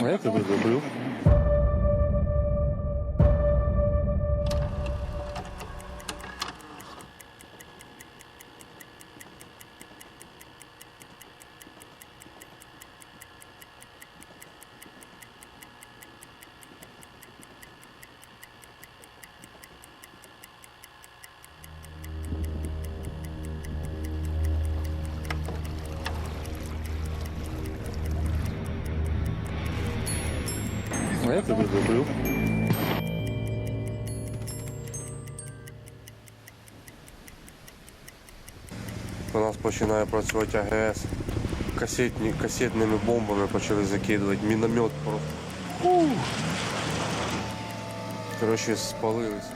А А я тебе забив. У нас починає працювати АГС. Касетні, касетними бомбами почали закидувати. Міномет просто. Короче, Коротше, спалились.